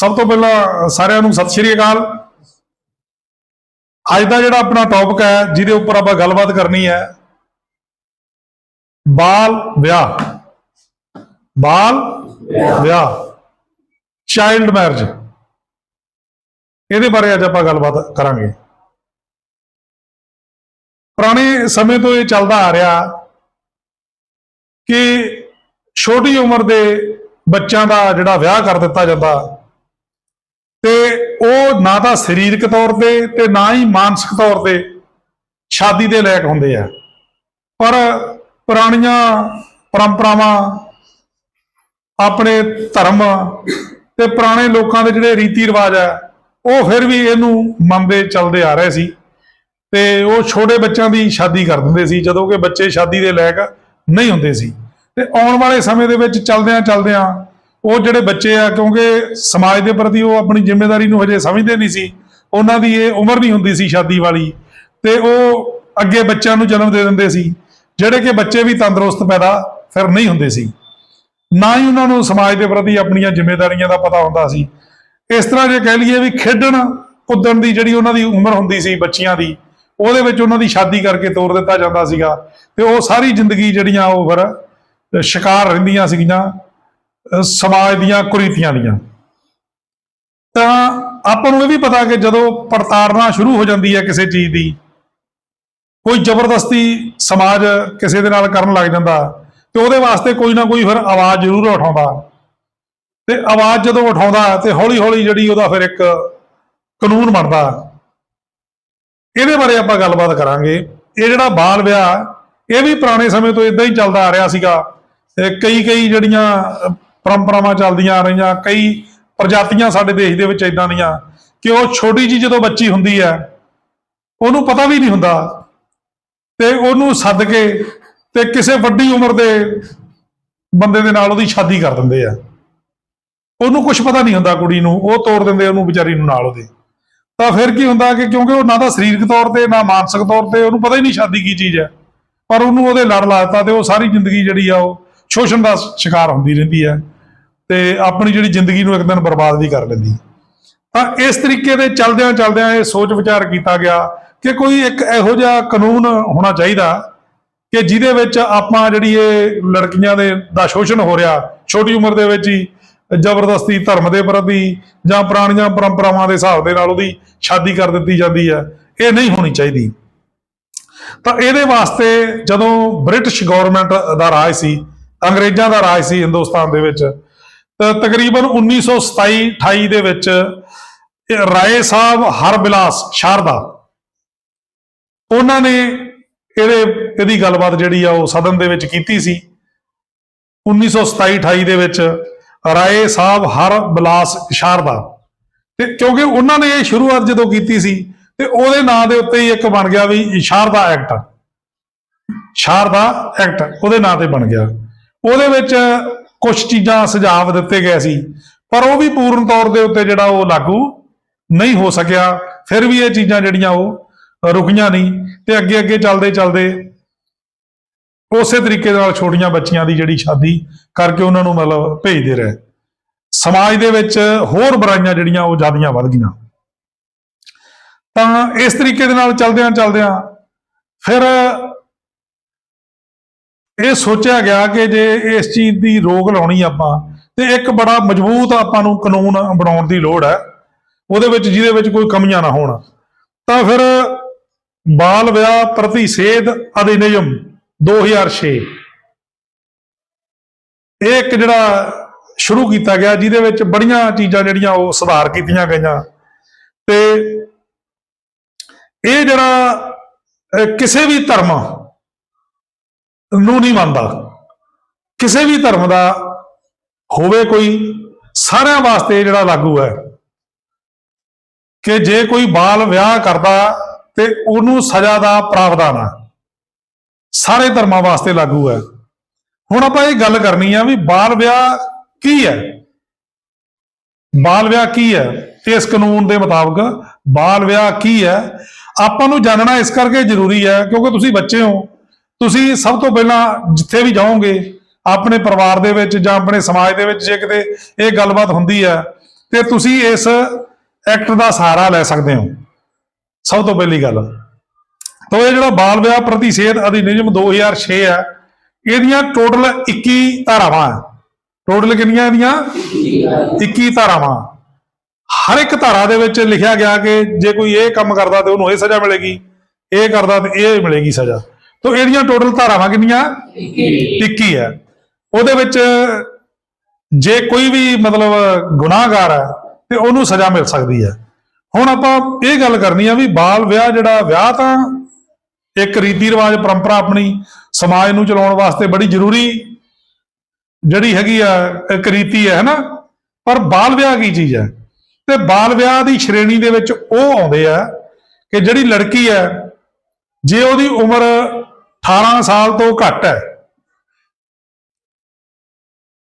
ਸਭ ਤੋਂ ਪਹਿਲਾਂ ਸਾਰਿਆਂ ਨੂੰ ਸਤਿ ਸ਼੍ਰੀ ਅਕਾਲ। ਅੱਜ ਦਾ ਜਿਹੜਾ ਆਪਣਾ ਟੌਪਿਕ ਹੈ, ਜਿਹਦੇ ਉੱਪਰ ਆਪਾਂ ਗੱਲਬਾਤ ਕਰਨੀ ਹੈ, ਬਾਲ ਵਿਆਹ। ਬਾਲ ਵਿਆਹ ਚਾਈਲਡ ਮੈਰਿਜ ਇਹਦੇ ਬਾਰੇ ਅੱਜ ਆਪਾਂ ਗੱਲਬਾਤ ਕਰਾਂਗੇ। ਪੁਰਾਣੇ ਸਮੇਂ ਤੋਂ ਇਹ ਚੱਲਦਾ ਆ ਰਿਹਾ ਕਿ ਛੋਟੀ ਉਮਰ ਦੇ ਬੱਚਿਆਂ ਦਾ ਜਿਹੜਾ ਵਿਆਹ ਕਰ ਦਿੱਤਾ ਜਾਂਦਾ ਉਹ ਨਾ ਤਾਂ ਸਰੀਰਕ ਤੌਰ ਤੇ ਤੇ ਨਾ ਹੀ ਮਾਨਸਿਕ ਤੌਰ ਤੇ ਸ਼ਾਦੀ ਦੇ ਲਾਇਕ ਹੁੰਦੇ ਆ। ਪਰ ਪੁਰਾਣੀਆਂ ਪਰੰਪਰਾਵਾਂ, ਆਪਣੇ ਧਰਮ ਤੇ ਪੁਰਾਣੇ ਲੋਕਾਂ ਦੇ ਜਿਹੜੇ ਰੀਤੀ ਰਿਵਾਜ ਆ, ਉਹ ਫਿਰ ਵੀ ਇਹਨੂੰ ਮੰਨਦੇ ਚੱਲਦੇ ਆ ਰਹੇ ਸੀ। ਤੇ ਉਹ ਛੋਟੇ ਬੱਚਿਆਂ ਦੀ ਸ਼ਾਦੀ ਕਰ ਦਿੰਦੇ ਸੀ, ਜਦੋਂ ਕਿ ਬੱਚੇ ਸ਼ਾਦੀ ਦੇ ਲਾਇਕ ਨਹੀਂ ਹੁੰਦੇ ਸੀ। ਤੇ ਆਉਣ ਵਾਲੇ ਸਮੇਂ ਦੇ ਵਿੱਚ ਚੱਲਦਿਆਂ ਚੱਲਦਿਆਂ ਉਹ ਜਿਹੜੇ ਬੱਚੇ ਆ, ਕਿਉਂਕਿ ਸਮਾਜ ਦੇ ਪ੍ਰਤੀ ਉਹ ਆਪਣੀ ਜ਼ਿੰਮੇਵਾਰੀ ਨੂੰ ਹਜੇ ਸਮਝਦੇ ਨਹੀਂ ਸੀ, ਉਹਨਾਂ ਦੀ ਇਹ ਉਮਰ ਨਹੀਂ ਹੁੰਦੀ ਸੀ ਸ਼ਾਦੀ ਵਾਲੀ ਤੇ ਉਹ ਅੱਗੇ ਬੱਚਿਆਂ ਨੂੰ ਜਨਮ ਦੇ ਦਿੰਦੇ ਸੀ, ਜਿਹੜੇ ਕਿ ਬੱਚੇ ਵੀ ਤੰਦਰੁਸਤ ਪੈਦਾ ਫਿਰ ਨਹੀਂ ਹੁੰਦੇ ਸੀ। ਨਾ ਹੀ ਉਹਨਾਂ ਨੂੰ ਸਮਾਜ ਦੇ ਪ੍ਰਤੀ ਆਪਣੀਆਂ ਜ਼ਿੰਮੇਵਾਰੀਆਂ ਦਾ ਪਤਾ ਹੁੰਦਾ ਸੀ। ਇਸ ਤਰ੍ਹਾਂ ਜੇ ਕਹਿ ਲਈਏ ਵੀ ਖੇਡਣ, ਕੁੱਦਣ ਦੀ ਜਿਹੜੀ ਉਹਨਾਂ ਦੀ ਉਮਰ ਹੁੰਦੀ ਸੀ ਬੱਚਿਆਂ ਦੀ, ਉਹਦੇ ਵਿੱਚ ਉਹਨਾਂ ਦੀ ਸ਼ਾਦੀ ਕਰਕੇ ਤੋਰ ਦਿੱਤਾ ਜਾਂਦਾ ਸੀਗਾ ਤੇ ਉਹ ਸਾਰੀ ਜ਼ਿੰਦਗੀ ਜਿਹੜੀਆਂ ਉਹ ਫਿਰ ਸ਼ਿਕਾਰ ਰਹਿੰਦੀਆਂ ਸੀਗੀਆਂ। ਸਮਾਜ ਦੀਆਂ ਕੁਰੀਤੀਆਂ ਦੀਆਂ। ਤਾਂ ਆਪਾਂ ਨੂੰ ਇਹ ਵੀ ਪਤਾ ਕਿ ਜਦੋਂ ਪੜਤਾੜਨਾ ਸ਼ੁਰੂ ਹੋ ਜਾਂਦੀ ਹੈ ਕਿਸੇ ਚੀਜ਼ ਦੀ, ਕੋਈ ਜ਼ਬਰਦਸਤੀ ਸਮਾਜ ਕਿਸੇ ਦੇ ਨਾਲ ਕਰਨ ਲੱਗ ਜਾਂਦਾ, ਤੇ ਉਹਦੇ ਵਾਸਤੇ ਕੋਈ ਨਾ ਕੋਈ ਫਿਰ ਆਵਾਜ਼ ਜ਼ਰੂਰ ਉਠਾਉਂਦਾ। ਤੇ ਆਵਾਜ਼ ਜਦੋਂ ਉਠਾਉਂਦਾ ਤੇ ਹੌਲੀ ਹੌਲੀ ਜਿਹੜੀ ਉਹਦਾ ਫਿਰ ਇੱਕ ਕਾਨੂੰਨ ਬਣਦਾ। ਇਹਦੇ ਬਾਰੇ ਆਪਾਂ ਗੱਲਬਾਤ ਕਰਾਂਗੇ। ਇਹ ਜਿਹੜਾ ਬਾਲ ਵਿਆਹ, ਇਹ ਵੀ ਪੁਰਾਣੇ ਸਮੇਂ ਤੋਂ ਇਦਾਂ ਹੀ ਚੱਲਦਾ ਆ ਰਿਹਾ ਸੀਗਾ। ਕਈ ਕਈ ਜਿਹੜੀਆਂ ਪਰੰਪਰਾਵਾਂ ਚੱਲਦੀਆਂ ਆ ਰਹੀਆਂ, ਕਈ ਪ੍ਰਜਾਤੀਆਂ ਸਾਡੇ ਦੇਸ਼ ਦੇ ਵਿੱਚ ਇਦਾਂ ਦੀਆਂ ਕਿ ਉਹ ਛੋਟੀ ਜੀ ਜਦੋਂ ਬੱਚੀ ਹੁੰਦੀ ਹੈ, ਉਹਨੂੰ ਪਤਾ ਵੀ ਨਹੀਂ ਹੁੰਦਾ ਤੇ ਉਹਨੂੰ ਸੱਦ ਕੇ ਤੇ ਕਿਸੇ ਵੱਡੀ ਉਮਰ ਦੇ ਬੰਦੇ ਦੇ ਨਾਲ ਉਹਦੀ ਸ਼ਾਦੀ ਕਰ ਦਿੰਦੇ ਆ। ਉਹਨੂੰ ਕੁਝ ਪਤਾ ਨਹੀਂ ਹੁੰਦਾ ਕੁੜੀ ਨੂੰ, ਉਹ ਤੋੜ ਦਿੰਦੇ ਉਹਨੂੰ ਵਿਚਾਰੀ ਨੂੰ ਨਾਲ ਉਹਦੇ। ਤਾਂ ਫਿਰ ਕੀ ਹੁੰਦਾ ਕਿ ਕਿਉਂਕਿ ਉਹ ਨਾ ਤਾਂ ਸਰੀਰਕ ਤੌਰ ਤੇ, ਨਾ ਮਾਨਸਿਕ ਤੌਰ ਤੇ, ਉਹਨੂੰ ਪਤਾ ਹੀ ਨਹੀਂ ਸ਼ਾਦੀ ਕੀ ਚੀਜ਼ ਹੈ। ਪਰ ਉਹਨੂੰ ਉਹਦੇ ਲੜ ਲਾ ਦਿੱਤਾ ਤੇ ਉਹ ਸਾਰੀ ਜ਼ਿੰਦਗੀ ਜਿਹੜੀ ਆ ਉਹ ਸ਼ੋਸ਼ਣ ਦਾ ਸ਼ਿਕਾਰ ਹੁੰਦੀ ਰਹਿੰਦੀ ਹੈ। ਤੇ ਆਪਣੀ ਜਿਹੜੀ ਜ਼ਿੰਦਗੀ ਨੂੰ ਇੱਕ ਦਿਨ ਬਰਬਾਦ ਵੀ ਕਰ ਲੈਂਦੀ। ਤਾਂ ਇਸ ਤਰੀਕੇ ਦੇ ਚਲਦਿਆਂ ਚਲਦਿਆਂ ਇਹ ਸੋਚ ਵਿਚਾਰ ਕੀਤਾ ਗਿਆ ਕਿ ਕੋਈ ਇੱਕ ਇਹੋ ਜਿਹਾ ਕਾਨੂੰਨ ਹੋਣਾ ਚਾਹੀਦਾ ਕਿ ਜਿਹਦੇ ਵਿੱਚ ਆਪਾਂ ਜਿਹੜੀ ਇਹ ਲੜਕੀਆਂ ਦੇ ਦਾ ਸ਼ੋਸ਼ਣ ਹੋ ਰਿਹਾ, ਛੋਟੀ ਉਮਰ ਦੇ ਵਿੱਚ ਹੀ ਜ਼ਬਰਦਸਤੀ ਧਰਮ ਦੇ ਪ੍ਰਤੀ ਜਾਂ ਪੁਰਾਣੀਆਂ ਪਰੰਪਰਾਵਾਂ ਦੇ ਹਿਸਾਬ ਦੇ ਨਾਲ ਉਹਦੀ ਸ਼ਾਦੀ ਕਰ ਦਿੱਤੀ ਜਾਂਦੀ ਹੈ, ਇਹ ਨਹੀਂ ਹੋਣੀ ਚਾਹੀਦੀ। ਤਾਂ ਇਹਦੇ ਵਾਸਤੇ ਜਦੋਂ ਬ੍ਰਿਟਿਸ਼ ਗਵਰਨਮੈਂਟ ਦਾ ਰਾਜ ਸੀ, ਅੰਗਰੇਜ਼ਾਂ ਦਾ ਰਾਜ ਸੀ ਹਿੰਦੁਸਤਾਨ ਦੇ ਵਿੱਚ ਤਕਰੀਬਨ 1927 28 ਦੇ ਵਿੱਚ ਰਾਏ ਸਾਹਿਬ ਹਰਬਿਲਾਸ ਸ਼ਾਰਦਾ, ਉਹਨਾਂ ਨੇ ਇਹਦੇ, ਇਹਦੀ ਗੱਲਬਾਤ ਜਿਹੜੀ ਆ ਉਹ ਸਦਨ ਦੇ ਵਿੱਚ ਕੀਤੀ ਸੀ। 1927 28 ਦੇ ਵਿੱਚ ਰਾਏ ਸਾਹਿਬ ਹਰ ਬਿਲਾਸ ਸ਼ਾਰਦਾ। ਤੇ ਕਿਉਂਕਿ ਉਹਨਾਂ ਨੇ ਇਹ ਸ਼ੁਰੂਆਤ ਜਦੋਂ ਕੀਤੀ ਸੀ, ਤੇ ਉਹਦੇ ਨਾਂ ਦੇ ਉੱਤੇ ਹੀ ਇੱਕ ਬਣ ਗਿਆ ਵੀ ਸ਼ਾਰਦਾ ਐਕਟ। ਸ਼ਾਰਦਾ ਐਕਟ ਉਹਦੇ ਨਾਂ ਤੇ ਬਣ ਗਿਆ। ਉਹਦੇ ਵਿੱਚ ਕੁਝ ਚੀਜ਼ਾਂ ਸੁਝਾਅ ਦਿੱਤੇ ਗਏ ਸੀ, ਪਰ ਉਹ ਵੀ ਪੂਰਨ ਤੌਰ ਦੇ ਉੱਤੇ ਜਿਹੜਾ ਉਹ ਲਾਗੂ ਨਹੀਂ ਹੋ ਸਕਿਆ। ਫਿਰ ਵੀ ਇਹ ਚੀਜ਼ਾਂ ਜਿਹੜੀਆਂ ਉਹ ਰੁਕੀਆਂ ਨਹੀਂ ਤੇ ਅੱਗੇ ਅੱਗੇ ਚੱਲਦੇ ਚੱਲਦੇ ਉਸੇ ਤਰੀਕੇ ਨਾਲ ਛੋਟੀਆਂ ਬੱਚੀਆਂ ਦੀ ਜਿਹੜੀ ਸ਼ਾਦੀ ਕਰਕੇ ਉਹਨਾਂ ਨੂੰ ਮਤਲਬ ਭੇਜਦੇ ਰਹੇ। ਸਮਾਜ ਦੇ ਵਿੱਚ ਹੋਰ ਬੁਰਾਈਆਂ ਜਿਹੜੀਆਂ ਉਹ ਜ਼ਿਆਦੀਆਂ ਵੱਧ ਗਈਆਂ। ਤਾਂ ਇਸ ਤਰੀਕੇ ਦੇ ਨਾਲ ਚੱਲਦਿਆਂ ਚੱਲਦਿਆਂ ਫਿਰ ਇਹ ਸੋਚਿਆ ਗਿਆ ਕਿ ਜੇ ਇਸ ਚੀਜ਼ ਦੀ ਰੋਕ ਲਾਉਣੀ ਆਪਾਂ, ਤੇ ਇੱਕ ਬੜਾ ਮਜ਼ਬੂਤ ਆਪਾਂ ਨੂੰ ਕਾਨੂੰਨ ਬਣਾਉਣ ਦੀ ਲੋੜ ਹੈ, ਉਹਦੇ ਵਿੱਚ ਜਿਹਦੇ ਵਿੱਚ ਕੋਈ ਕਮੀਆਂ ਨਾ ਹੋਣ। ਤਾਂ ਫਿਰ ਬਾਲ ਵਿਆਹ ਪ੍ਰਤੀ ਸੇਧ ਅਧਿਨਿਯਮ 2006 ਇਹ ਇੱਕ ਜਿਹੜਾ ਸ਼ੁਰੂ ਕੀਤਾ ਗਿਆ, ਜਿਹਦੇ ਵਿੱਚ ਬੜੀਆਂ ਚੀਜ਼ਾਂ ਜਿਹੜੀਆਂ ਉਹ ਸੁਧਾਰ ਕੀਤੀਆਂ ਗਈਆਂ। ਤੇ ਇਹ ਜਿਹੜਾ ਕਿਸੇ ਵੀ ਧਰਮ ਨੂੰ ਨਹੀਂ ਮੰਨਦਾ। ਕਿਸੇ ਵੀ ਧਰਮ ਦਾ ਹੋਵੇ ਕੋਈ, ਸਾਰਿਆਂ ਵਾਸਤੇ ਜਿਹੜਾ ਲਾਗੂ ਹੈ ਕਿ ਜੇ ਕੋਈ ਬਾਲ ਵਿਆਹ ਕਰਦਾ ਤੇ ਉਹਨੂੰ ਸਜ਼ਾ ਦਾ ਪ੍ਰਾਵਧਾਨ ਹੈ। ਸਾਰੇ ਧਰਮਾਂ ਵਾਸਤੇ ਲਾਗੂ ਹੈ। ਹੁਣ ਆਪਾਂ ਇਹ ਗੱਲ ਕਰਨੀ ਆ ਵੀ ਬਾਲ ਵਿਆਹ ਕੀ ਹੈ? ਬਾਲ ਵਿਆਹ ਕੀ ਹੈ? ਇਸ ਕਾਨੂੰਨ ਦੇ ਮੁਤਾਬਕ ਬਾਲ ਵਿਆਹ ਕੀ ਹੈ? ਆਪਾਂ ਨੂੰ ਜਾਣਨਾ ਇਸ ਕਰਕੇ ਜ਼ਰੂਰੀ ਹੈ ਕਿਉਂਕਿ ਤੁਸੀਂ ਬੱਚੇ ਹੋ। ਤੁਸੀਂ ਸਭ ਤੋਂ ਪਹਿਲਾਂ ਜਿੱਥੇ ਵੀ ਜਾਓਗੇ, ਆਪਣੇ ਪਰਿਵਾਰ ਦੇ ਵਿੱਚ ਜਾਂ ਆਪਣੇ ਸਮਾਜ ਦੇ ਵਿੱਚ ਜੇ ਕਿਤੇ ਇਹ ਗੱਲਬਾਤ ਹੁੰਦੀ ਹੈ, ਤੇ ਤੁਸੀਂ ਇਸ ਐਕਟ ਦਾ ਸਹਾਰਾ ਲੈ ਸਕਦੇ ਹੋ। ਸਭ ਤੋਂ ਪਹਿਲੀ ਗੱਲ। ਤਾਂ ਇਹ ਜਿਹੜਾ ਬਾਲ ਵਿਆਹ ਪ੍ਰਤੀ ਸਿਹਤ ਅਧਿਨਿਯਮ 2006 ਹੈ, ਇਹਦੀਆਂ ਟੋਟਲ 21 ਧਾਰਾਵਾਂ ਹੈ। ਟੋਟਲ ਕਿੰਨੀਆਂ ਇਹਦੀਆਂ? 21 ਧਾਰਾਵਾਂ। ਹਰ ਇੱਕ ਧਾਰਾ ਦੇ ਵਿੱਚ ਲਿਖਿਆ ਗਿਆ ਕਿ ਜੇ ਕੋਈ ਇਹ ਕੰਮ ਕਰਦਾ ਤੇ ਉਹਨੂੰ ਇਹ ਸਜ਼ਾ ਮਿਲੇਗੀ, ਇਹ ਕਰਦਾ ਤੇ ਇਹ ਮਿਲੇਗੀ ਸਜ਼ਾ। ਤਾਂ ਇਹਦੀਆਂ ਟੋਟਲ ਧਾਰਾਵਾਂ ਕਿੰਨੀਆਂ? 21 ਹੈ। ਉਹਦੇ ਵਿੱਚ ਜੇ ਕੋਈ ਵੀ ਮਤਲਬ ਗੁਨਾਹਗਾਰ ਹੈ ਤੇ ਉਹਨੂੰ ਸਜ਼ਾ ਮਿਲ ਸਕਦੀ ਹੈ। ਹੁਣ ਆਪਾਂ ਇਹ ਗੱਲ ਕਰਨੀ ਆ ਵੀ ਬਾਲ ਵਿਆਹ ਜਿਹੜਾ ਵਿਆਹ ਤਾਂ ਇੱਕ ਰੀਤੀ ਰਿਵਾਜ ਪਰੰਪਰਾ ਆਪਣੀ ਸਮਾਜ ਨੂੰ ਚਲਾਉਣ ਵਾਸਤੇ ਬੜੀ ਜ਼ਰੂਰੀ ਜਿਹੜੀ ਹੈਗੀ ਆ ਇੱਕ ਰੀਤੀ ਹੈ ਹਨਾ? ਪਰ ਬਾਲ ਵਿਆਹ ਕੀ ਚੀਜ਼ ਹੈ? ਤੇ ਬਾਲ ਵਿਆਹ ਦੀ ਸ਼੍ਰੇਣੀ ਦੇ ਵਿੱਚ ਉਹ ਆਉਂਦੇ ਆ ਕਿ ਜਿਹੜੀ ਲੜਕੀ ਹੈ ਜੇ ਉਹਦੀ ਉਮਰ 18 ਸਾਲ ਤੋਂ ਘੱਟ ਹੈ।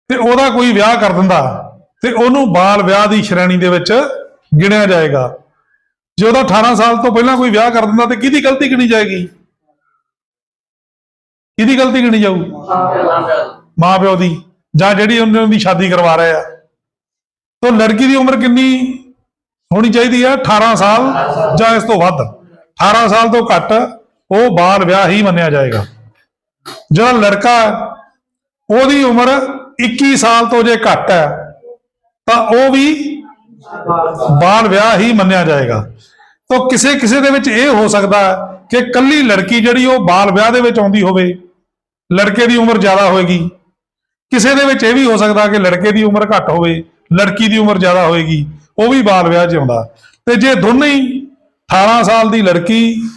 ਤੇ ਉਹਦਾ ਕੋਈ ਵਿਆਹ ਕਰ ਦਿੰਦਾ ਤੇ ਉਹਨੂੰ ਬਾਲ ਵਿਆਹ ਦੀ ਸ਼੍ਰੇਣੀ ਦੇ ਵਿੱਚ ਗਿਣਿਆ ਜਾਏਗਾ। ਜੇ ਉਹਦਾ 18 ਸਾਲ ਤੋਂ ਪਹਿਲਾਂ ਕੋਈ ਵਿਆਹ ਕਰ ਦਿੰਦਾ ਤੇ ਕਿਹਦੀ ਗਲਤੀ ਗਿਣੀ ਜਾਏਗੀ? ਕਿਹਦੀ ਗਲਤੀ ਗਿਣੀ ਜਾਊ? ਮਾਂ ਪਿਓ ਦੀ। ਜਾਂ ਜਿਹੜੀ ਉਹਨਾਂ ਦੀ ਸ਼ਾਦੀ ਕਰਵਾ ਰਹੇ ਆ। ਤਾਂ ਲੜਕੀ ਦੀ ਉਮਰ ਕਿੰਨੀ ਹੋਣੀ ਚਾਹੀਦੀ ਹੈ? 18 ਸਾਲ ਜਾਂ ਇਸ ਤੋਂ ਵੱਧ? 18 ਸਾਲ ਤੋਂ ਘੱਟ ਉਹ ਬਾਲ ਵਿਆਹ ਹੀ ਮੰਨਿਆ ਜਾਏਗਾ। ਜਿਹੜਾ ਲੜਕਾ ਉਹਦੀ ਉਮਰ 21 ਸਾਲ ਤੋਂ ਜੇ ਘੱਟ ਹੈ, ਤਾਂ ਉਹ ਵੀ ਬਾਲ ਵਿਆਹ ਹੀ ਮੰਨਿਆ ਜਾਏਗਾ। ਤਾਂ ਕਿਸੇ ਕਿਸੇ ਦੇ ਵਿੱਚ ਇਹ ਹੋ ਸਕਦਾ ਕਿ ਕੱਲੀ ਲੜਕੀ ਜਿਹੜੀ ਉਹ ਬਾਲ ਵਿਆਹ ਦੇ ਵਿੱਚ ਆਉਂਦੀ ਹੋਵੇ, ਲੜਕੇ ਦੀ ਉਮਰ ਜ਼ਿਆਦਾ ਹੋਏਗੀ। ਕਿਸੇ ਦੇ ਵਿੱਚ ਇਹ ਵੀ ਹੋ ਸਕਦਾ ਕਿ ਲੜਕੇ ਦੀ ਉਮਰ ਘੱਟ ਹੋਵੇ, ਲੜਕੀ ਦੀ ਉਮਰ ਜ਼ਿਆਦਾ ਹੋਏਗੀ, ਉਹ ਵੀ ਬਾਲ ਵਿਆਹ 'ਚ ਆਉਂਦਾ। ਤੇ ਜੇ ਦੋਨੇ ਹੀ 18 ਸਾਲ ਦੀ ਲੜਕੀ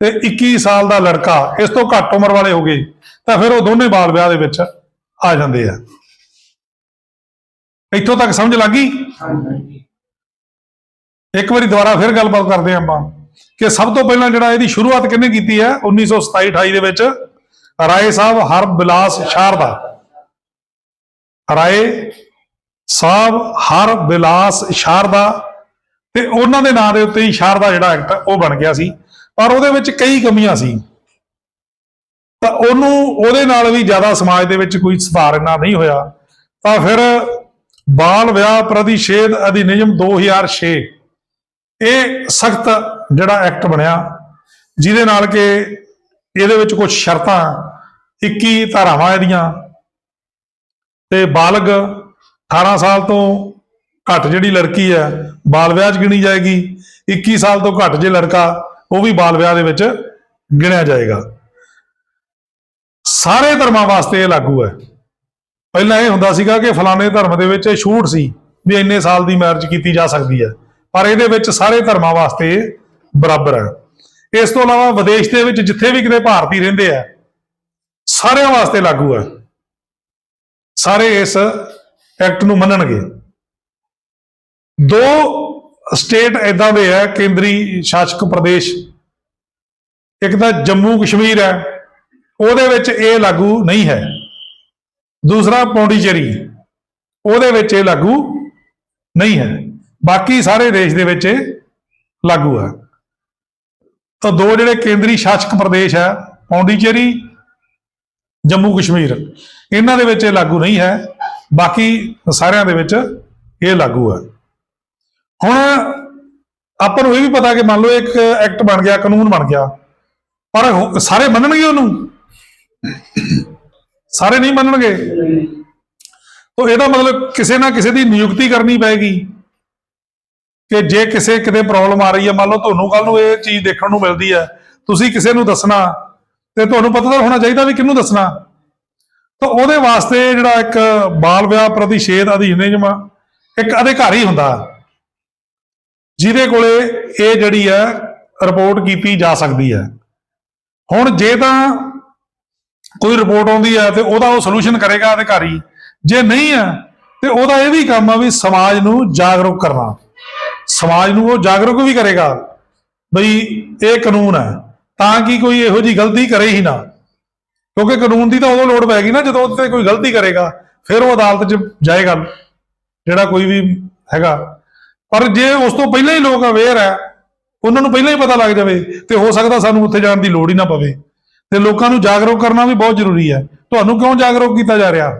ਤੇ 21 ਸਾਲ ਦਾ ਲੜਕਾ ਇਸ ਤੋਂ ਘੱਟ ਉਮਰ ਵਾਲੇ ਹੋ ਗਏ ਤਾਂ ਫਿਰ ਉਹ ਦੋਨੇ ਬਾਲ ਵਿਆਹ ਦੇ ਵਿੱਚ ਆ ਜਾਂਦੇ ਆ। ਇੱਥੋਂ ਤੱਕ ਸਮਝ ਲੱਗੀ ਇੱਕ ਵਾਰੀ ਦੁਬਾਰਾ ਫਿਰ ਗੱਲਬਾਤ ਕਰਦੇ ਹਾਂ ਆਪਾਂ ਕਿ ਸਭ ਤੋਂ ਪਹਿਲਾਂ ਜਿਹੜਾ ਇਹਦੀ ਸ਼ੁਰੂਆਤ ਕਿਹਨੇ ਕੀਤੀ ਹੈ? 1927 28 ਦੇ ਵਿੱਚ ਰਾਏ ਸਾਹਿਬ ਹਰ ਬਿਲਾਸ ਸ਼ਾਰਦਾ ਰਾਏ ਸਾਹਿਬ ਹਰ ਬਿਲਾਸ ਸ਼ਾਰਦਾ ਤੇ ਉਹਨਾਂ ਦੇ ਨਾਂ ਦੇ ਉੱਤੇ ਹੀ ਸ਼ਾਰਦਾ ਜਿਹੜਾ ਐਕਟ ਉਹ ਬਣ ਗਿਆ ਸੀ। ਪਰ ਉਹਦੇ ਵਿੱਚ ਕਈ ਕਮੀਆਂ ਸੀ। ਤਾਂ ਉਹਨੂੰ, ਉਹਦੇ ਨਾਲ ਵੀ ਜ਼ਿਆਦਾ ਸਮਾਜ ਦੇ ਵਿੱਚ ਕੋਈ ਸੁਧਾਰ ਇੰਨਾ ਨਹੀਂ ਹੋਇਆ। ਤਾਂ ਫਿਰ ਬਾਲ ਵਿਆਹ ਪ੍ਰਤੀਸ਼ੇਧ ਅਧਿਨਿਯਮ 2006 ਇਹ ਸਖਤ ਜਿਹੜਾ ਐਕਟ ਬਣਿਆ, ਜਿਹਦੇ ਨਾਲ ਕਿ ਇਹਦੇ ਵਿੱਚ ਕੁਝ ਸ਼ਰਤਾਂ 21 ਧਾਰਾਵਾਂ ਇਹਦੀਆਂ। ਤੇ ਬਾਲਗ 18 ਸਾਲ ਤੋਂ ਘੱਟ ਜਿਹੜੀ ਲੜਕੀ ਹੈ, ਬਾਲ ਵਿਆਹ 'ਚ ਗਿਣੀ ਜਾਏਗੀ 21 ਸਾਲ ਤੋਂ ਘੱਟ ਜੇ ਲੜਕਾ ਉਹ ਵੀ ਬਾਲ ਵਿਆਹ ਦੇ ਵਿੱਚ ਗਿਣਿਆ ਜਾਏਗਾ। ਸਾਰੇ ਧਰਮਾਂ ਵਾਸਤੇ ਇਹ ਲਾਗੂ ਹੈ। ਪਹਿਲਾਂ ਇਹ ਹੁੰਦਾ ਸੀਗਾ ਕਿ ਫਲਾਣੇ ਧਰਮ ਦੇ ਵਿੱਚ ਇਹ ਛੂਟ ਸੀ ਵੀ ਇੰਨੇ ਸਾਲ ਦੀ ਮੈਰਿਜ ਕੀਤੀ ਜਾ ਸਕਦੀ ਹੈ। ਪਰ ਇਹਦੇ ਵਿੱਚ ਸਾਰੇ ਧਰਮਾਂ ਵਾਸਤੇ ਬਰਾਬਰ ਹੈ। ਇਸ ਤੋਂ ਇਲਾਵਾ ਵਿਦੇਸ਼ ਦੇ ਵਿੱਚ ਜਿੱਥੇ ਵੀ ਕਿਤੇ ਭਾਰਤੀ ਰਹਿੰਦੇ ਆ, ਸਾਰਿਆਂ ਵਾਸਤੇ ਲਾਗੂ ਹੈ। ਸਾਰੇ ਇਸ ਐਕਟ ਨੂੰ ਮੰਨਣਗੇ। ਦੋ ਸਟੇਟ ਇਦਾਂ ਦੇ ਹੈ ਕੇਂਦਰੀ ਸ਼ਾਸਕ ਪ੍ਰਦੇਸ਼। ਇੱਕ ਤਾਂ ਜੰਮੂ ਕਸ਼ਮੀਰ ਹੈ, ਉਹਦੇ ਵਿੱਚ ਇਹ ਲਾਗੂ ਨਹੀਂ ਹੈ। ਦੂਸਰਾ ਪੌਂਡੀਚੇਰੀ, ਉਹਦੇ ਵਿੱਚ ਇਹ ਲਾਗੂ ਨਹੀਂ ਹੈ। ਬਾਕੀ ਸਾਰੇ ਦੇਸ਼ ਦੇ ਵਿੱਚ ਇਹ ਲਾਗੂ ਹੈ। ਤਾਂ ਦੋ ਜਿਹੜੇ ਕੇਂਦਰੀ ਸ਼ਾਸਕ ਪ੍ਰਦੇਸ਼ ਹੈ, ਪੌਂਡੀਚੇਰੀ, ਜੰਮੂ ਕਸ਼ਮੀਰ, ਇਹਨਾਂ ਦੇ ਵਿੱਚ ਇਹ ਲਾਗੂ ਨਹੀਂ ਹੈ। ਬਾਕੀ ਸਾਰਿਆਂ ਦੇ ਵਿੱਚ ਇਹ ਲਾਗੂ ਹੈ। ਹੁਣ ਆਪਾਂ ਨੂੰ ਇਹ ਵੀ ਪਤਾ ਕਿ ਮੰਨ ਲਓ ਇੱਕ ਐਕਟ ਬਣ ਗਿਆ, ਕਾਨੂੰਨ ਬਣ ਗਿਆ, ਪਰ ਸਾਰੇ ਮੰਨਣਗੇ ਉਹਨੂੰ? ਸਾਰੇ ਨਹੀਂ ਮੰਨਣਗੇ? ਤਾਂ ਇਹਦਾ ਮਤਲਬ ਕਿਸੇ ਨਾ ਕਿਸੇ ਦੀ ਨਿਯੁਕਤੀ ਕਰਨੀ ਪਏਗੀ ਕਿ ਜੇ ਕਿਸੇ, ਕਿਤੇ ਪ੍ਰੋਬਲਮ ਆ ਰਹੀ ਹੈ, ਮੰਨ ਲਓ ਤੁਹਾਨੂੰ ਕੱਲ ਨੂੰ ਇਹ ਚੀਜ਼ ਦੇਖਣ ਨੂੰ ਮਿਲਦੀ ਹੈ, ਤੁਸੀਂ ਕਿਸੇ ਨੂੰ ਦੱਸਣਾ ਤੇ ਤੁਹਾਨੂੰ ਪਤਾ ਤਾਂ ਹੋਣਾ ਚਾਹੀਦਾ ਵੀ ਕਿਹਨੂੰ ਦੱਸਣਾ। ਤਾਂ ਉਹਦੇ ਵਾਸਤੇ ਜਿਹੜਾ ਇੱਕ ਬਾਲ ਵਿਆਹ ਪ੍ਰਤੀਸ਼ੇਧ ਅਧੀਨਿਯਮ ਇੱਕ ਅਧਿਕਾਰੀ ਹੁੰਦਾ। ਜਿਹਦੇ ਕੋਲੇ ਇਹ ਜਿਹੜੀ ਹੈ ਰਿਪੋਰਟ ਕੀਤੀ ਜਾ ਸਕਦੀ ਹੈ ਹੁਣ ਜੇ ਤਾਂ ਕੋਈ ਰਿਪੋਰਟ ਆਉਂਦੀ ਹੈ ਤੇ ਉਹਦਾ ਉਹ ਸੋਲੂਸ਼ਨ ਕਰੇਗਾ ਅਧਿਕਾਰੀ। ਜੇ ਨਹੀਂ ਹੈ ਤੇ ਉਹਦਾ ਇਹ ਵੀ ਕੰਮ ਆ ਵੀ ਸਮਾਜ ਨੂੰ ਜਾਗਰੂਕ ਕਰਨਾ। ਸਮਾਜ ਨੂੰ ਉਹ ਜਾਗਰੂਕ ਵੀ ਕਰੇਗਾ ਬਈ ਇਹ ਕਾਨੂੰਨ ਹੈ ਤਾਂ ਕਿ ਕੋਈ ਇਹੋ ਜੀ ਗਲਤੀ ਕਰੇ ਹੀ ਨਾ। ਕਿਉਂਕਿ ਕਾਨੂੰਨ ਦੀ ਤਾਂ ਉਦੋਂ ਲੋੜ ਪੈਗੀ ਨਾ ਜਦੋਂ ਉਹਦੇ ਤੇ ਕੋਈ ਗਲਤੀ ਕਰੇਗਾ, ਫਿਰ ਉਹ ਅਦਾਲਤ 'ਚ ਜਾਏਗਾ ਜਿਹੜਾ ਕੋਈ ਵੀ ਹੈਗਾ। ਪਰ ਜੇ ਉਸ ਤੋਂ ਪਹਿਲਾਂ ਹੀ ਲੋਕ ਅਵੇਅਰ ਹੈ, ਉਹਨਾਂ ਨੂੰ ਪਹਿਲਾਂ ਹੀ ਪਤਾ ਲੱਗ ਜਾਵੇ ਤੇ ਹੋ ਸਕਦਾ ਸਾਨੂੰ ਉੱਥੇ ਜਾਣ ਦੀ ਲੋੜ ਹੀ ਨਾ ਪਵੇ। ਤੇ ਲੋਕਾਂ ਨੂੰ ਜਾਗਰੂਕ ਕਰਨਾ ਵੀ ਬਹੁਤ ਜ਼ਰੂਰੀ ਹੈ। ਤੁਹਾਨੂੰ ਕਿਉਂ ਜਾਗਰੂਕ ਕੀਤਾ ਜਾ ਰਿਹਾ?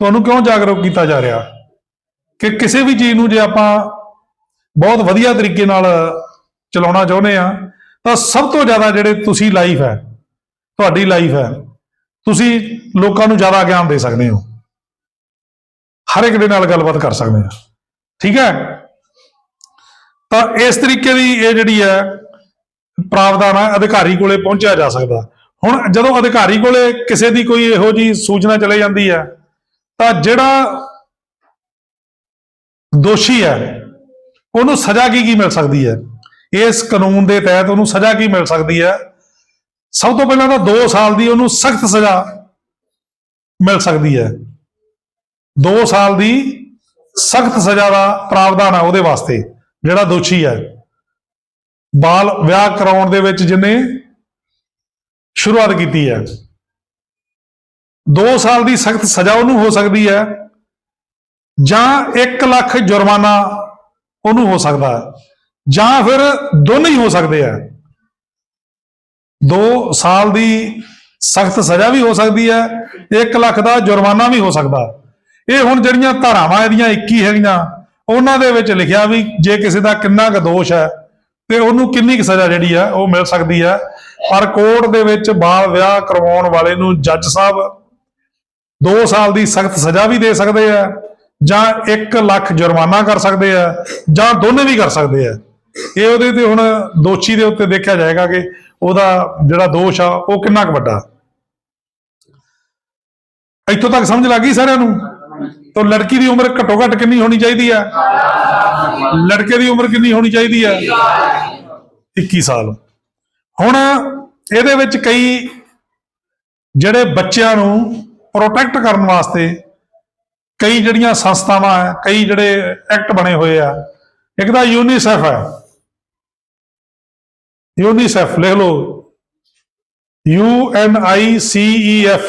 ਤੁਹਾਨੂੰ ਕਿਉਂ ਜਾਗਰੂਕ ਕੀਤਾ ਜਾ ਰਿਹਾ? ਕਿ ਕਿਸੇ ਵੀ ਚੀਜ਼ ਨੂੰ ਜੇ ਆਪਾਂ ਬਹੁਤ ਵਧੀਆ ਤਰੀਕੇ ਨਾਲ ਚਲਾਉਣਾ ਚਾਹੁੰਦੇ ਆ ਤਾਂ ਸਭ ਤੋਂ ਜ਼ਿਆਦਾ ਜਿਹੜੇ ਤੁਸੀਂ ਲਾਈਫ ਹੈ, ਤੁਹਾਡੀ ਲਾਈਫ ਹੈ, ਤੁਸੀਂ ਲੋਕਾਂ ਨੂੰ ਜ਼ਿਆਦਾ ਗਿਆਨ ਦੇ ਸਕਦੇ ਹੋ। ਹਰ ਇੱਕ ਦੇ ਨਾਲ ਗੱਲਬਾਤ ਕਰ ਸਕਦੇ ਹੋ। ਠੀਕ ਹੈ? ਤਾਂ ਇਸ ਤਰੀਕੇ ਦੀ ਇਹ ਜਿਹੜੀ ਹੈ ਪ੍ਰਾਵਧਾਨ ਹੈ ਅਧਿਕਾਰੀ ਕੋਲੇ ਪਹੁੰਚਿਆ ਜਾ ਸਕਦਾ। ਹੁਣ ਜਦੋਂ ਅਧਿਕਾਰੀ ਕੋਲੇ ਕਿਸੇ ਦੀ ਕੋਈ ਇਹੋ ਜੀ ਸੂਚਨਾ ਚਲੇ ਜਾਂਦੀ ਹੈ, ਤਾਂ ਜਿਹੜਾ ਦੋਸ਼ੀ ਹੈ, ਉਹਨੂੰ ਸਜ਼ਾ ਕੀ ਕੀ ਮਿਲ ਸਕਦੀ ਹੈ? ਇਸ ਕਾਨੂੰਨ ਦੇ ਤਹਿਤ ਉਹਨੂੰ ਸਜ਼ਾ ਕੀ ਮਿਲ ਸਕਦੀ ਹੈ? ਸਭ ਤੋਂ ਪਹਿਲਾਂ ਤਾਂ 2 ਸਾਲ ਦੀ ਉਹਨੂੰ ਸਖਤ ਸਜ਼ਾ ਮਿਲ ਸਕਦੀ ਹੈ। 2 ਸਾਲ ਦੀ ਸਖਤ ਸਜ਼ਾ ਦਾ ਪ੍ਰਾਵਧਾਨ ਹੈ ਉਹਦੇ ਵਾਸਤੇ, ਜਿਹੜਾ ਦੋਸ਼ੀ ਹੈ ਬਾਲ ਵਿਆਹ ਕਰਾਉਣ ਦੇ ਵਿੱਚ ਜਿਹਨੇ ਸ਼ੁਰੂਆਤ ਕੀਤੀ ਹੈ। 2 ਸਾਲ ਦੀ ਸਖਤ ਸਜ਼ਾ ਉਹਨੂੰ ਹੋ ਸਕਦੀ ਹੈ ਜਾਂ 1 ਲੱਖ ਜੁਰਮਾਨਾ ਉਹਨੂੰ ਹੋ ਸਕਦਾ ਹੈ ਜਾਂ ਫਿਰ ਦੋਨੇ ਹੀ ਹੋ ਸਕਦੇ ਆ 2 ਸਾਲ ਦੀ ਸਖਤ ਸਜ਼ਾ ਵੀ ਹੋ ਸਕਦੀ ਹੈ 1 ਲੱਖ ਦਾ ਜੁਰਮਾਨਾ ਵੀ ਹੋ ਸਕਦਾ ਇਹ ਹੁਣ ਜਿਹੜੀਆਂ ਧਾਰਾਵਾਂ ਇਹਦੀਆਂ 21 ਹੈਗੀਆਂ, ਉਹਨਾਂ ਦੇ ਵਿੱਚ ਲਿਖਿਆ ਵੀ ਜੇ ਕਿਸੇ ਦਾ ਕਿੰਨਾ ਕੁ ਦੋਸ਼ ਹੈ ਤੇ ਉਹਨੂੰ ਕਿੰਨੀ ਕੁ ਸਜ਼ਾ ਜਿਹੜੀ ਆ ਉਹ ਮਿਲ ਸਕਦੀ ਹੈ ਪਰ ਕੋਰਟ ਦੇ ਵਿੱਚ ਬਾਲ ਵਿਆਹ ਕਰਵਾਉਣ ਵਾਲੇ ਨੂੰ ਜੱਜ ਸਾਹਿਬ 2 ਸਾਲ ਦੀ ਸਖਤ ਸਜ਼ਾ ਵੀ ਦੇ ਸਕਦੇ ਆ ਜਾਂ 1 ਲੱਖ ਜੁਰਮਾਨਾ ਕਰ ਸਕਦੇ ਆ ਜਾਂ ਦੋਨੇ ਵੀ ਕਰ ਸਕਦੇ ਆ। ਇਹ ਉਹਦੇ ਤੇ ਹੁਣ ਦੋਸ਼ੀ ਦੇ ਉੱਤੇ ਦੇਖਿਆ ਜਾਏਗਾ ਕਿ ਉਹਦਾ ਜਿਹੜਾ ਦੋਸ਼ ਆ ਉਹ ਕਿੰਨਾ ਕੁ ਵੱਡਾ। ਇੱਥੋਂ ਤੱਕ ਸਮਝ ਲੱਗ ਗਈ ਸਾਰਿਆਂ ਨੂੰ? ਤਾਂ ਲੜਕੀ ਦੀ ਉਮਰ ਘੱਟੋ ਘੱਟ ਕਿੰਨੀ ਹੋਣੀ ਚਾਹੀਦੀ ਆ? ਲੜਕੇ ਦੀ ਉਮਰ ਕਿੰਨੀ ਹੋਣੀ ਚਾਹੀਦੀ ਆ? 21 ਸਾਲ। ਹੁਣ ਇਹਦੇ ਵਿੱਚ ਕਈ ਜਿਹੜੇ ਬੱਚਿਆਂ ਨੂੰ ਪ੍ਰੋਟੈਕਟ ਕਰਨ ਵਾਸਤੇ ਕਈ ਜਿਹੜੀਆਂ ਸੰਸਥਾਵਾਂ ਹੈ ਕਈ ਜਿਹੜੇ ਐਕਟ ਬਣੇ ਹੋਏ ਆ, ਇੱਕ ਤਾਂ ਯੂਨੀਸੈਫ ਹੈ ਯੂਨੀਸੈਫ ਲਿਖ ਲਓ। U N I C E F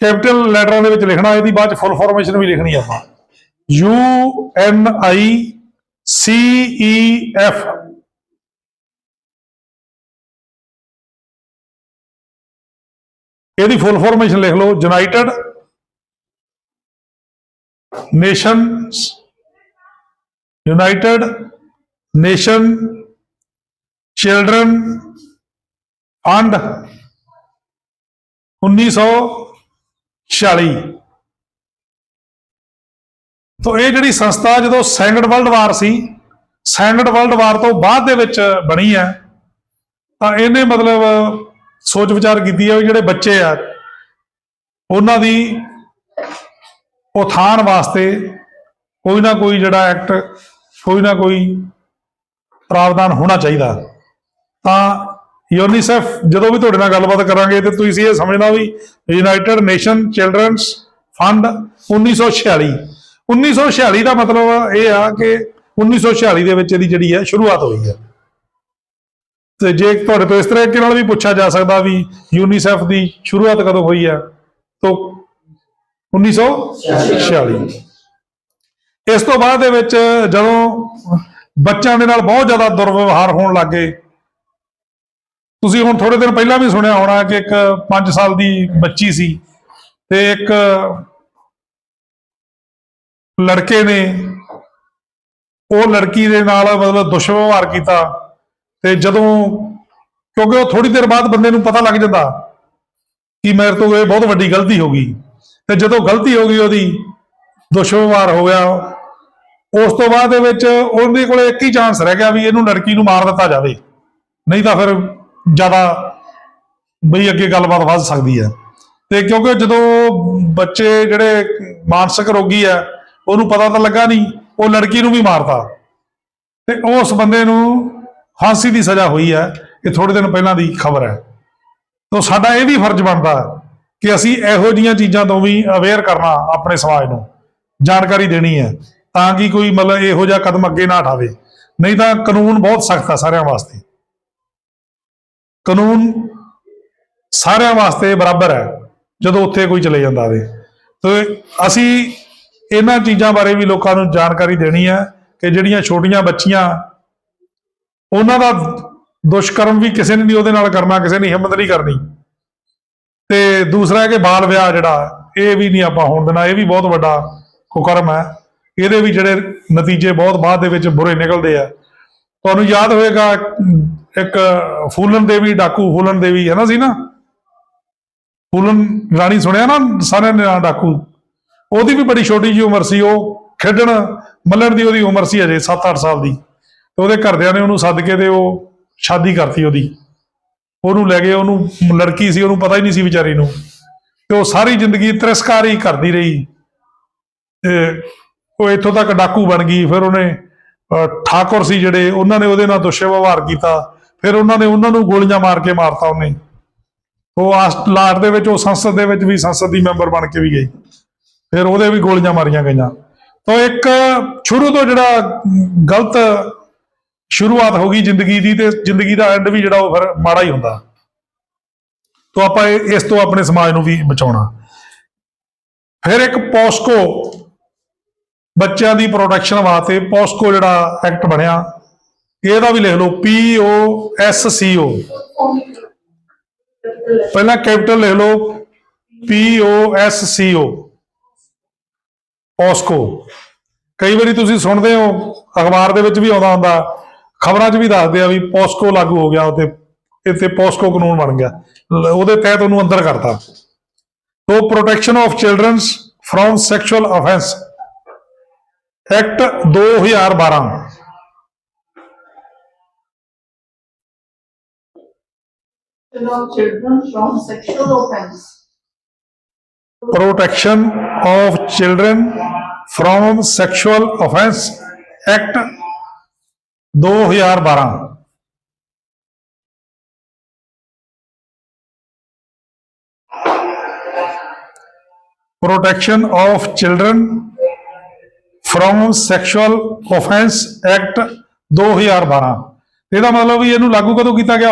capital ਲੈਟਰਾਂ ਦੇ ਵਿੱਚ ਲਿਖਣਾ, ਇਹਦੀ ਬਾਅਦ ਚ ਫੁੱਲ ਫਾਰਮੇਸ਼ਨ ਵੀ ਲਿਖਣੀ ਆ ਆਪਾਂ। U N I C E F. ਇਹਦੀ ਫੁੱਲ ਫਾਰਮੇਸ਼ਨ ਲਿਖ ਲਓ united nations united nation children fund 1946 ਤੋਂ ਇਹ ਜਿਹੜੀ ਸੰਸਥਾ ਜਦੋਂ ਸੈਕੰਡ ਵਰਲਡ ਵਾਰ ਸੀ ਸੈਕੰਡ ਵਰਲਡ ਵਾਰ ਤੋਂ ਬਾਅਦ ਦੇ ਵਿੱਚ ਬਣੀ ਹੈ, ਤਾਂ ਇਹਨੇ ਮਤਲਬ ਸੋਚ ਵਿਚਾਰ ਕੀਤੀ ਹੈ ਵੀ ਜਿਹੜੇ ਬੱਚੇ ਆ, ਉਹਨਾਂ ਦੀ ਉਥਾਨ ਵਾਸਤੇ ਕੋਈ ਨਾ ਕੋਈ ਜਿਹੜਾ ਐਕਟ, ਕੋਈ ਨਾ ਕੋਈ ਪ੍ਰਾਵਧਾਨ ਹੋਣਾ ਚਾਹੀਦਾ। ਤਾਂ ਯੂਨੀਸੈਫ, ਜਦੋਂ ਵੀ ਤੁਹਾਡੇ ਨਾਲ ਗੱਲਬਾਤ ਕਰਾਂਗੇ ਤੇ ਤੁਸੀਂ ਇਹ ਸਮਝਣਾ ਵੀ ਯੂਨਾਈਟਿਡ ਨੇਸ਼ਨ ਚਿਲਡਰਨਸ ਫੰਡ 1946 1946 ਦਾ ਮਤਲਬ ਇਹ ਆ ਕਿ 1946 ਦੇ ਵਿੱਚ ਇਹਦੀ ਜਿਹੜੀ ਹੈ ਸ਼ੁਰੂਆਤ ਹੋਈ ਹੈ ਤੇ ਜੇ ਤੁਹਾਡੇ ਤੋਂ ਇਸ ਤਰ੍ਹਾਂ ਨਾਲ ਵੀ ਪੁੱਛਿਆ ਜਾ ਸਕਦਾ ਵੀ ਯੂਨੀਸੈਫ ਦੀ ਸ਼ੁਰੂਆਤ ਕਦੋਂ ਹੋਈ ਹੈ ਤਾਂ 1946 ਇਸ ਤੋਂ ਬਾਅਦ ਦੇ ਵਿੱਚ ਜਦੋਂ ਬੱਚਿਆਂ ਦੇ ਨਾਲ ਬਹੁਤ ਜ਼ਿਆਦਾ ਦੁਰਵਿਵਹਾਰ ਹੋਣ ਲੱਗੇ ਤੁਸੀਂ ਹੁਣ ਥੋੜੇ ਦਿਨ ਪਹਿਲਾਂ ਵੀ ਸੁਣਿਆ ਹੋਣਾ ਕਿ ਇੱਕ 5 ਸਾਲ ਦੀ ਬੱਚੀ ਸੀ ਤੇ ਇੱਕ ਲੜਕੇ ਨੇ ਉਹ ਲੜਕੀ ਦੇ ਨਾਲ ਮਤਲਬ ਦੁਸ਼ਵਿਵਹਾਰ ਕੀਤਾ ਤੇ ਜਦੋਂ, ਕਿਉਂਕਿ ਉਹ ਥੋੜੀ ਦੇਰ ਬਾਅਦ ਬੰਦੇ ਨੂੰ ਪਤਾ ਲੱਗ ਜਾਂਦਾ ਕਿ ਮੇਰੇ ਤੋਂ ਇਹ ਬਹੁਤ ਵੱਡੀ ਗਲਤੀ ਹੋ ਗਈ। ਤੇ ਜਦੋਂ ਗਲਤੀ ਹੋ ਗਈ ਉਹਦੀ, ਦੁਸ਼ਵਿਵਹਾਰ ਹੋ ਗਿਆ, ਉਸ ਤੋਂ ਬਾਅਦ ਦੇ ਵਿੱਚ ਉਹਦੇ ਕੋਲੇ ਇੱਕ ਹੀ ਚਾਂਸ ਰਹਿ ਗਿਆ ਵੀ ਇਹਨੂੰ ਲੜਕੀ ਨੂੰ ਮਾਰ ਦਿੱਤਾ ਜਾਵੇ। ਨਹੀਂ ਤਾਂ ਫਿਰ ਜ਼ਿਆਦਾ ਬਈ ਅੱਗੇ ਗੱਲਬਾਤ ਵੱਧ ਸਕਦੀ ਹੈ। ਤੇ ਕਿਉਂਕਿ ਜਦੋਂ ਬੱਚੇ ਜਿਹੜੇ ਮਾਨਸਿਕ ਰੋਗੀ ਆ ਉਹਨੂੰ ਪਤਾ ਤਾਂ ਲੱਗਾ ਨਹੀਂ, ਉਹ ਲੜਕੀ ਨੂੰ ਵੀ ਮਾਰਤਾ। ਤੇ ਉਸ ਬੰਦੇ ਨੂੰ ਫਾਂਸੀ ਦੀ ਸਜ਼ਾ ਹੋਈ ਹੈ, ਇਹ ਥੋੜੇ ਦਿਨ ਪਹਿਲਾਂ ਦੀ ਖਬਰ ਹੈ। ਤਾਂ ਸਾਡਾ ਇਹ ਵੀ ਫਰਜ਼ ਬਣਦਾ ਕਿ ਅਸੀਂ ਇਹੋ ਜੀਆਂ ਚੀਜ਼ਾਂ ਤੋਂ ਵੀ ਅਵੇਅਰ ਕਰਨਾ ਆਪਣੇ ਸਮਾਜ ਨੂੰ, ਜਾਣਕਾਰੀ ਦੇਣੀ ਹੈ, ਤਾਂ ਕਿ ਕੋਈ ਮਤਲਬ ਇਹੋ ਜਿਹਾ ਕਦਮ ਅੱਗੇ ਨਾ ਉਠਾਵੇ। ਨਹੀਂ ਤਾਂ ਕਾਨੂੰਨ ਬਹੁਤ ਸਖਤ ਹੈ ਸਾਰਿਆਂ ਵਾਸਤੇ। ਕਾਨੂੰਨ ਸਾਰਿਆਂ ਵਾਸਤੇ ਬਰਾਬਰ ਹੈ, ਜਦੋਂ ਉੱਥੇ ਕੋਈ ਚਲੇ ਜਾਂਦਾ ਵੇ। ਤੇ ਅਸੀਂ ਇਹਨਾਂ ਚੀਜ਼ਾਂ ਬਾਰੇ ਵੀ ਲੋਕਾਂ ਨੂੰ ਜਾਣਕਾਰੀ ਦੇਣੀ ਹੈ ਕਿ ਜਿਹੜੀਆਂ ਛੋਟੀਆਂ ਬੱਚੀਆਂ, ਉਹਨਾਂ ਦਾ ਦੁਸ਼ਕਰਮ ਵੀ ਕਿਸੇ ਨੇ ਨਹੀਂ, ਉਹਦੇ ਨਾਲ ਕਰਨਾ ਕਿਸੇ ਨੇ ਹਿੰਮਤ ਨਹੀਂ ਕਰਨੀ। ਤੇ ਦੂਸਰਾ ਹੈ ਕਿ ਬਾਲ ਵਿਆਹ ਜਿਹੜਾ, ਇਹ ਵੀ ਨਹੀਂ ਆਪਾਂ ਹੋਣ ਦੇਣਾ, ਇਹ ਵੀ ਬਹੁਤ ਵੱਡਾ ਕੁਕਰਮ ਹੈ। ਇਹਦੇ ਵੀ ਜਿਹੜੇ ਨਤੀਜੇ ਬਹੁਤ ਬਾਅਦ ਦੇ ਵਿੱਚ ਬੁਰੇ ਨਿਕਲਦੇ ਆ। ਤੁਹਾਨੂੰ ਯਾਦ ਹੋਵੇਗਾ ਇੱਕ ਫੂਲਨ ਦੇਵੀ, ਡਾਕੂ ਫੂਲਨ ਦੇਵੀ ਹੈ ਨਾ ਸੀ ਨਾ? ਫੂਲਨ ਰਾਣੀ ਸੁਣਿਆ ਨਾ ਸਾਰਿਆਂ ਨੇ ਨਾਂ ਡਾਕੂ? ਉਹਦੀ ਵੀ ਬੜੀ ਛੋਟੀ ਜਿਹੀ ਉਮਰ ਸੀ, ਉਹ ਖੇਡਣ, ਮੱਲਣ ਦੀ ਉਹਦੀ ਉਮਰ ਸੀ ਅਜੇ 7-8 ਸਾਲ ਦੀ। ਤੇ ਉਹਦੇ ਘਰਦਿਆਂ ਨੇ ਉਹਨੂੰ ਸੱਦ ਕੇ ਤੇ ਉਹ ਸ਼ਾਦੀ ਕਰਤੀ ਉਹਦੀ। ਉਹਨੂੰ ਲੈ ਗਏ, ਉਹਨੂੰ ਲੜਕੀ ਸੀ, ਉਹਨੂੰ ਪਤਾ ਹੀ ਨਹੀਂ ਸੀ ਵਿਚਾਰੀ ਨੂੰ। ਤੇ ਉਹ ਸਾਰੀ ਜ਼ਿੰਦਗੀ ਤਿਰਸਕਾਰ ਹੀ ਕਰਦੀ ਰਹੀ। ਉਹ ਇੱਥੋਂ ਤੱਕ ਡਾਕੂ ਬਣ ਗਈ, ਫਿਰ ਉਹਨੇ ਠਾਕੁਰ ਸੀ ਜਿਹੜੇ, ਉਹਨਾਂ ਨੇ ਉਹਦੇ ਨਾਲ ਦੁਸ਼ਵਿਵਹਾਰ ਕੀਤਾ। ਫਿਰ ਉਹਨਾਂ ਨੇ ਉਹਨਾਂ ਨੂੰ ਗੋਲੀਆਂ ਮਾਰ ਕੇ ਮਾਰਤਾ ਉਹਨੇ। ਉਹ ਆਸ ਲਾਟ ਦੇ ਵਿੱਚ, ਉਹ ਸੰਸਦ ਦੇ ਵਿੱਚ ਵੀ ਸੰਸਦ ਦੀ ਮੈਂਬਰ ਬਣ ਕੇ ਵੀ ਗਈ। ਫਿਰ ਉਹਦੇ ਵੀ ਗੋਲੀਆਂ ਮਾਰੀਆਂ ਗਈਆਂ। ਤਾਂ ਇੱਕ ਸ਼ੁਰੂ ਤੋਂ ਜਿਹੜਾ ਗਲਤ ਸ਼ੁਰੂਆਤ ਹੋ ਗਈ ਜ਼ਿੰਦਗੀ ਦੀ ਤੇ ਜ਼ਿੰਦਗੀ ਦਾ ਐਂਡ ਵੀ ਜਿਹੜਾ ਉਹ ਫਿਰ ਮਾੜਾ ਹੀ ਹੁੰਦਾ। ਤਾਂ ਆਪਾਂ ਇਹ- ਇਸ ਤੋਂ ਆਪਣੇ ਸਮਾਜ ਨੂੰ ਵੀ ਬਚਾਉਣਾ। ਫਿਰ ਇੱਕ ਪੋਸਕੋ ਬੱਚਿਆਂ ਦੀ ਪ੍ਰੋਟੈਕਸ਼ਨ ਵਾਸਤੇ ਪੋਸਕੋ ਜਿਹੜਾ ਐਕਟ ਬਣਿਆ। ਇਹਦਾ ਵੀ ਲਿਖ ਲਓ ਪੀ ਓ ਐਸ ਸੀ ਓ ਪਹਿਲਾਂ ਕੈਪੀਟਲ ਲਿਖ ਲਓ ਪੀ ਓ ਐਸ ਸੀ ਓ ਪੋਸਕੋ ਕਈ ਵਾਰੀ ਤੁਸੀਂ ਸੁਣਦੇ ਹੋ, ਅਖਬਾਰ ਦੇ ਵਿੱਚ ਵੀ ਆਉਂਦਾ ਹੁੰਦਾ, ਖਬਰਾਂ 'ਚ ਵੀ ਦੱਸਦੇ ਆ ਵੀ ਪੋਸਕੋ ਲਾਗੂ ਹੋ ਗਿਆ ਉਹਤੇ ਇੱਥੇ ਪੋਸਕੋ ਕਾਨੂੰਨ ਬਣ ਗਿਆ। ਉਹਦੇ ਤਹਿਤ ਉਹਨੂੰ ਅੰਦਰ ਕਰਤਾ। So protection of childrens from sexual offence act 2012 of children from sexual offense. protection of children from sexual offense act 2012 protection of children from sexual offense act 2012 ਇਹਦਾ ਮਤਲਬ ਵੀ ਇਹਨੂੰ ਲਾਗੂ ਕਦੋਂ ਕੀਤਾ ਗਿਆ